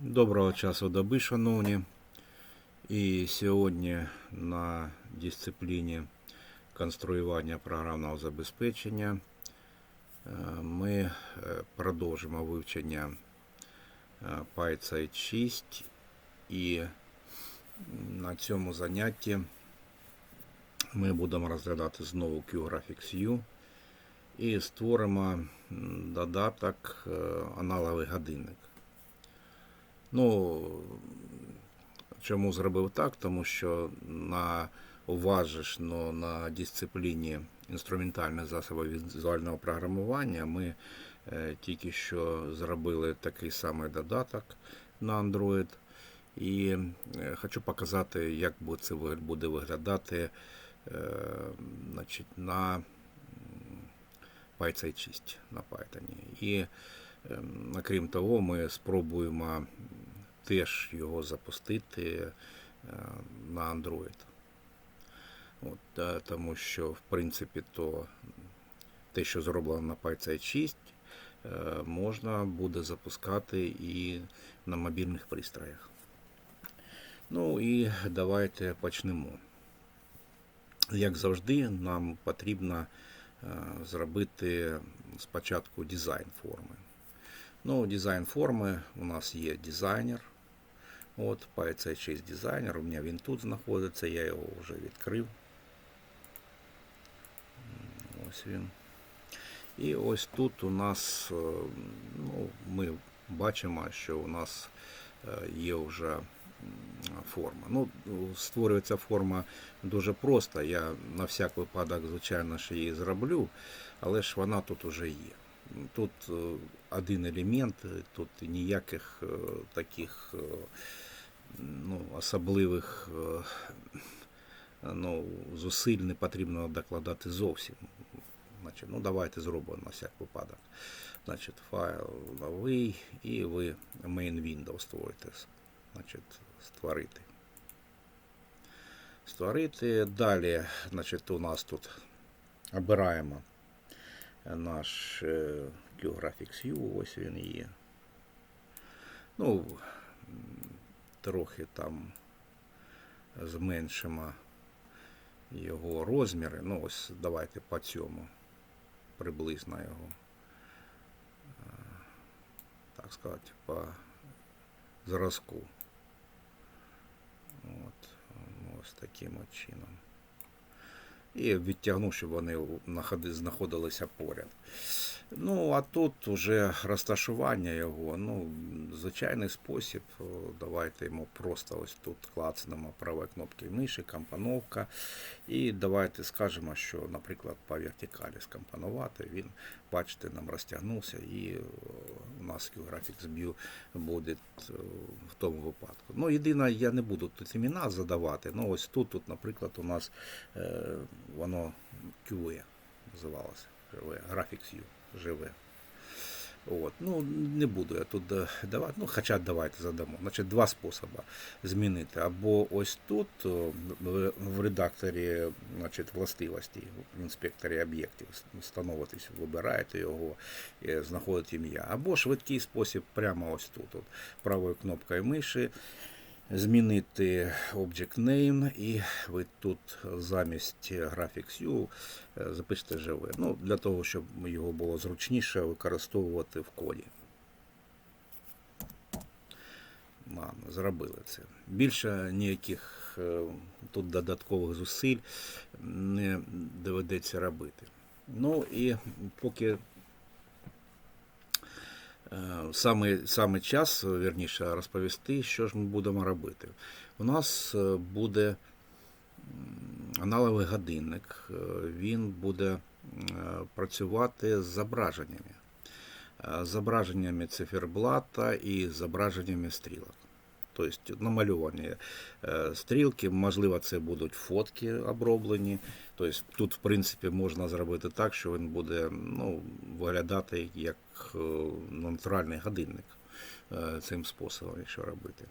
Доброго часу доби, шановні. І сьогодні на дисципліні конструювання програмного забезпечення е, ми е, продовжимо вивчення е, PySite 6 і на цьому занятті ми будемо розглядати знову QGraphics-U і створимо додаток аналоговий годинник. Ну, чому зробив так? Тому що на уважиш, но на дисципліні інструментальних засобів візуального програмування ми е, тільки що зробили такий самий додаток на Android. І е, хочу показати, як це буде виглядати е, значить, на PySite 6 на Python. І Окрім того, ми спробуємо теж його запустити е, на Android. От, тому що, в принципі, то те, що зроблено на PySite 6, е, можна буде запускати і на мобільних пристроях. Ну і давайте почнемо. Як завжди, нам потрібно е, зробити спочатку дизайн форми. Ну, дизайн форми у нас є дизайнер. От, PyC 6 дизайнер. У мене він тут знаходиться, я його вже відкрив. Ось він. І ось тут у нас, е, ну, ми бачимо, що у нас е, є вже форма. Ну, створюється форма дуже просто. Я на всяк випадок, звичайно, ж її зроблю, але ж вона тут уже є. Тут е, один елемент, е, тут ніяких е, таких ну, особливих ну, зусиль не потрібно докладати зовсім. Значить, ну давайте зробимо на всяк випадок. Значить, файл новий і ви main window створите. Значить, створити. Створити. Далі, значить, у нас тут обираємо наш е, QGraphics U, ось він є. Ну, трохи там зменшимо його розміри. Ну, ось давайте по цьому приблизно його, е, так сказати, по зразку. От, ну, ось таким от чином і відтягнув, щоб вони находи- знаходилися поряд. Ну, а тут вже розташування його, ну, звичайний спосіб. Давайте йому просто ось тут клацнемо правої кнопки миші, компоновка. І давайте скажемо, що, наприклад, по вертикалі скомпонувати. Він, бачите, нам розтягнувся і у нас QGraphics View буде в тому випадку. Ну, єдине, я не буду тут імена задавати. Ну, ось тут, тут наприклад, у нас е, воно QE називалося. Graphics U, живе. От. Ну, не буду я тут е, давати, ну, хоча давайте задамо. Значить, два способи змінити. Або ось тут, в, в редакторі значить, властивості, в інспекторі об'єктів, встановитись, вибираєте його, е, знаходите ім'я. Або швидкий спосіб прямо ось тут. От, правою кнопкою миші змінити Object Name і ви тут замість Graphics е, запишете живе. Ну, для того, щоб його було зручніше використовувати в коді. Ладно, зробили це. Більше ніяких е, тут додаткових зусиль не доведеться робити. Ну і поки Саме, саме час, верніше розповісти, що ж ми будемо робити. У нас е, буде аналовий годинник, Е, він буде е, працювати з зображеннями. Е, Зображеннями циферблата і зображеннями стрілок. Тобто намальовані е, стрілки, можливо, це будуть фотки оброблені. Тобто тут, в принципі, можна зробити так, що він буде ну, виглядати як е, натуральний годинник е, цим способом, якщо робити.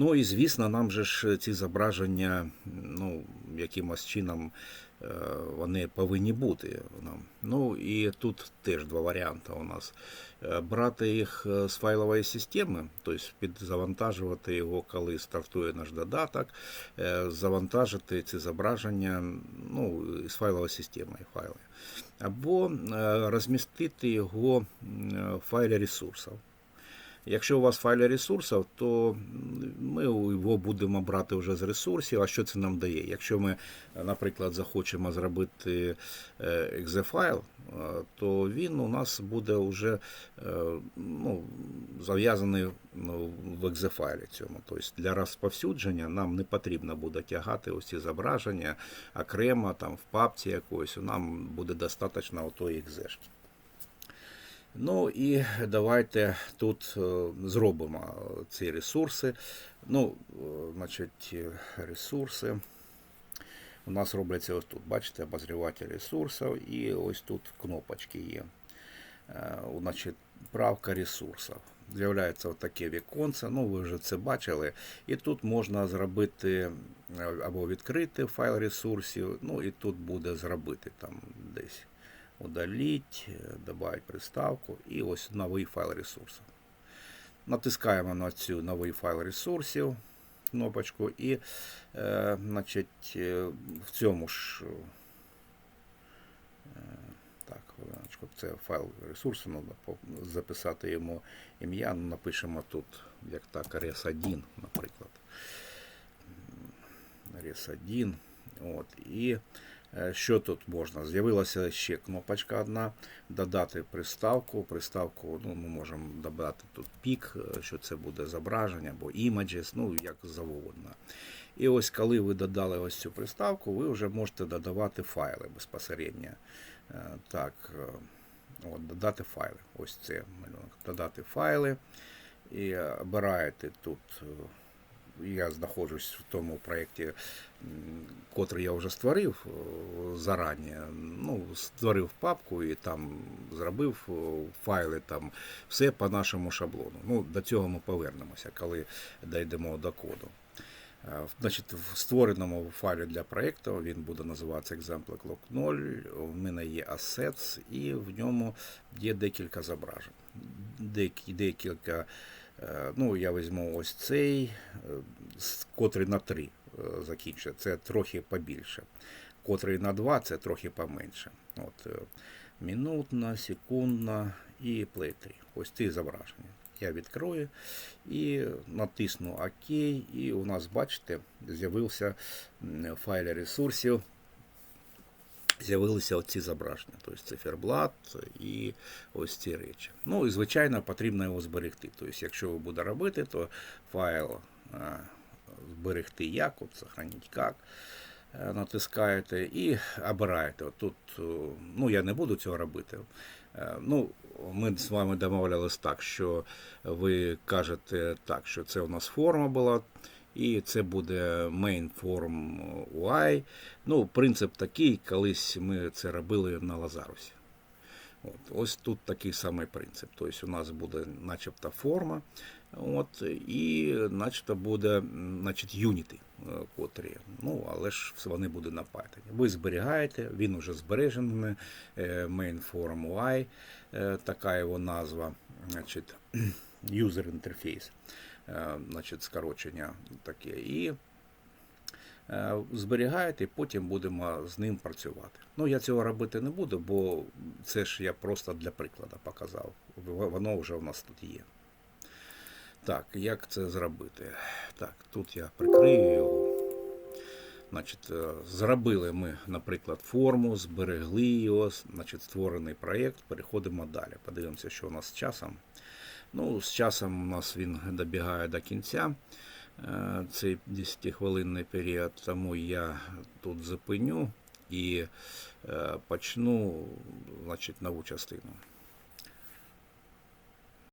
Ну і звісно, нам же ж ці зображення, ну, якимось чином е, вони повинні бути. нам. Ну і тут теж два варіанти у нас. Е, Брати їх е, з файлової системи, тобто підзавантажувати його, коли стартує наш додаток, завантажити ці зображення ну, з файлової системи файли. Або розмістити його в файлі ресурсів. Якщо у вас файли ресурсів, то ми його будемо брати вже з ресурсів. А що це нам дає? Якщо ми, наприклад, захочемо зробити е, екзефайл, е, то він у нас буде вже е, ну, зав'язаний ну, в екзефайлі цьому. Тобто для розповсюдження нам не потрібно буде тягати ось ці зображення окремо там в папці якоїсь. Нам буде достатньо отої екзешки. Ну і давайте тут е, зробимо ці ресурси. Ну, е, значить, е, ресурси. У нас робляться ось тут, бачите, обозріватель ресурсів, і ось тут кнопочки є. Е, Значить, правка ресурсів. З'являється отаке віконце, ну ви вже це бачили. І тут можна зробити е, або відкрити файл ресурсів, ну і тут буде зробити там десь удаліть, е, добавить приставку і ось новий файл ресурсів. Натискаємо на цю новий файл ресурсів кнопочку і е, значить, е, в цьому ж е, так, це файл ресурсу, треба записати йому ім'я. Ну, напишемо тут, як так, res1, наприклад. res1. От, і Що тут можна? З'явилася ще кнопочка одна. Додати приставку. Приставку ну, ми можемо додати тут пік, е, що це буде зображення або images, ну як завгодно. І ось коли ви додали ось цю приставку, ви вже можете додавати файли безпосередньо. Е, Так, е, от, додати файли. Ось це малюнок. Додати файли. І обираєте тут. Я знаходжусь в тому проєкті, котрий я вже створив е, зарані. Ну, створив папку і там зробив е, файли, там все по нашому шаблону. Ну, до цього ми повернемося, коли дійдемо до коду. Е, Значить, в створеному файлі для проєкту він буде називатися Example Clock 0. У мене є assets, і в ньому є декілька зображень. Декілька Ну, я візьму ось цей, е, котрий на 3 закінчує. Це трохи побільше. Котрий на 2 це трохи поменше. От, е, минутна, секундна і play 3. Ось ці зображення. Я відкрою і натисну ОК, і у нас, бачите, з'явився файл ресурсів з'явилися оці зображення, тобто циферблат і ось ці речі. Ну і звичайно потрібно його зберегти. Тобто, якщо ви будете робити, то файл е, зберегти як, от сохраніть як. е, Натискаєте і обираєте. Тут, е, ну я не буду цього робити. Ну, ми з вами домовлялись так, що ви кажете так, що це у нас форма була, і це буде main form UI. Ну, принцип такий, колись ми це робили на Лазарусі. От, ось тут такий самий принцип. Тобто у нас буде начебто форма, от, і начебто буде значить, юніти, е, котрі. Ну, але ж вони будуть на Python. Ви зберігаєте, він вже збережений, е, main form UI, е, така його назва, значить, user interface, значить, скорочення таке. І е, зберігаєте, і потім будемо з ним працювати. Ну, я цього робити не буду, бо це ж я просто для прикладу показав. Воно вже у нас тут є. Так, як це зробити? Так, тут я прикрию його. Значить, е, зробили ми, наприклад, форму, зберегли його, значить, створений проєкт, переходимо далі. Подивимося, що у нас з часом. Ну, з часом у нас він добігає до кінця е, цей 10-хвилинний період, тому я тут зупиню і е, почну значить, нову частину.